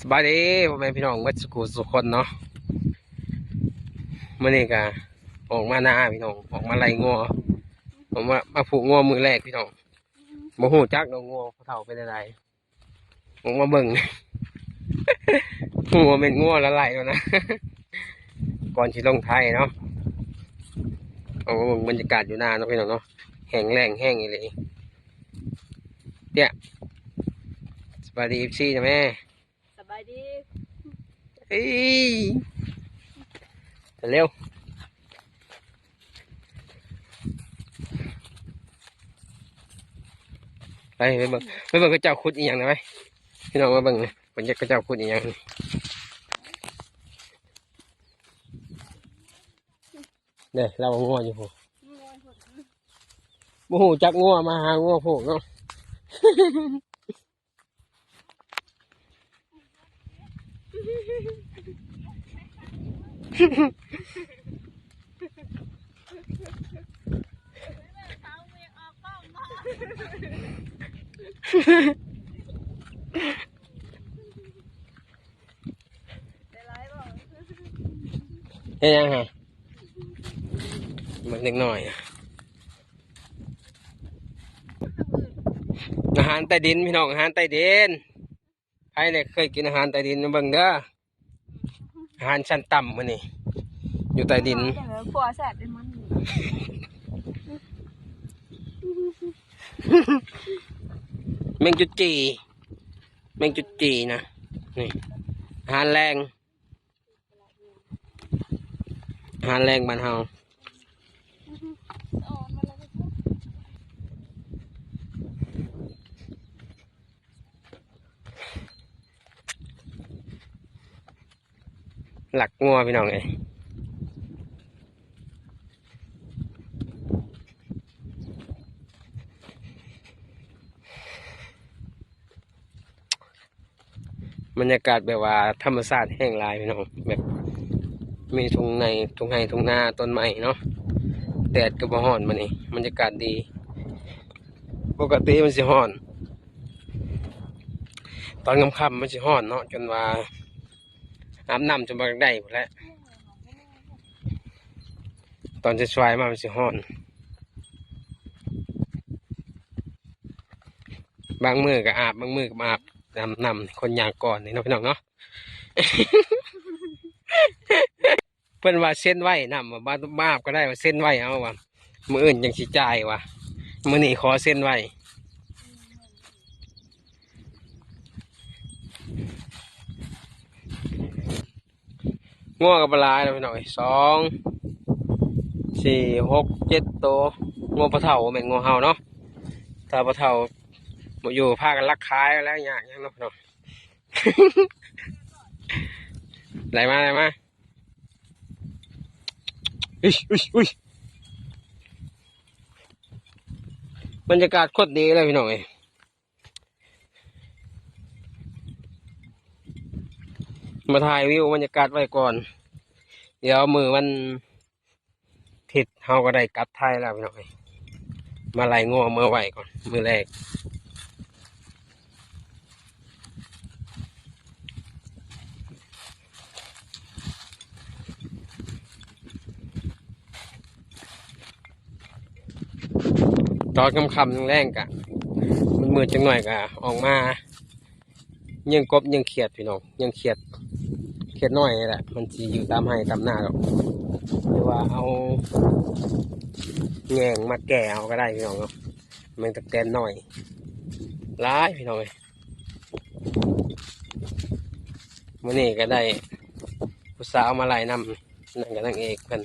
สบายดีพ่อแม่พี่น้องวัดสกูสุคนเนาะมื่อนี้ก็ออกมาหน้าพี่น้องออกมาไล่งัวผมว่ามาผูกงัวมือแรกพี่น้องโมหูจักดอกงัวเขาเท่าเป็นอะไรผมมาเบิ่งงัวเป็นงัวละลายแล้วนะก่อนที่ลงไทยเนาะเอาบรรยากาศอยู่หน้าเนาะพี่น้องเนาะแห้งแรงแห้งอีเลยเนี่ยสบายดีพี่นะแม่ บายดีเอ้ยเร็วไปไปเบิ่งไปเบิ่งเขาเจ้าขุดอีหยังนะไปพี่น้องมาเบิ่งเลยผมจะเขาเจ้าขุดอีหยังนี่เด้อเรางัวอยู่ผูโมโหจักงัวมาหางัวผูกเนาะ ได้ไรบ่ เฮ้ยยังไงมันเล็กหน่อย อาหารใต้ดินพี่น้องอาหารใต้ดินใครเนี่ยเคยกินอาหารใต้ดินมาบิ่งเด้อ อาหารชั้นต่ำมันนี่อยู่ใต้ดินอย่างเงี้ยผัวแสบเป็นมันแมงจุดจีแมงจุดจีนะนี่อาหารแรงอาหารแรงบ้านเฮา หลักงัวพี่น้องเอ้ยบรรยากาศแบบว่าธรรมชาติแห้งลายพี่น้องแบบมีทุ่งในทุ่งไห้ทุ่งนาต้นไม้เนาะแดดก็บ่ฮ้อนมันนี่บรรยากาศดี ปกติมันสิฮ้อน ตอนค่ำๆมันสิฮ้อนเนาะจนว่า อาบน้ำจนบ่ได้หมดแล้วตอนจะช่วยมามันสิฮ้อน บางมือก็อาบ บางมือก็บ่อาบนำนำคนยางก่อนนี่เนาะพี่น้องเนาะเพิ่นว่าเส้นไหวนำว่าบ้าบ้าก็ได้ว่าเส้นไหวเอาว่ามืออื่นยังสิจ่ายว่ะมือนี้ขอเส้นไหว ง่วกับปลาแล้วพี่น้อยสองสี่หกเจ็ดตัวงัวปลาเถ่าแม่นงัวเห่าเนาะถ้าปลาเถ่าบ่อยู่พากันลักขายแล้วอย่างเงี้ยเนาะพี่น้องไหลมาไหลมาอุ้ยอุ้ยอุ้ยบรรยากาศโคตรดีเลยพี่น้องเอ้ มาถ่ายวิวบรรยากาศไว้ก่อน เดี๋ยวมือมันผิดเฮาก็ได้กลับไทยแล้วพี่น้องเอ้ยมาไล่งัวมือไว้ก่อน มือแรกตอนคำคำแรงกะมันมืดจังหน่อยกะออกมายังกบยังเขียดพี่น้องยังเขียด เขียดน้อยแหละ มันจะอยู่ตามให้ตามหน้าหรอกหรือว่าเอาแงงมาแก่เอาก็ได้พี่น้องเนาะมันตะแกนหน่อยร้ายพี่น้องเลยมื่อนี้ก็ได้ผู้สาวมาไล่นำนั่นกับนางเอกเพิ่น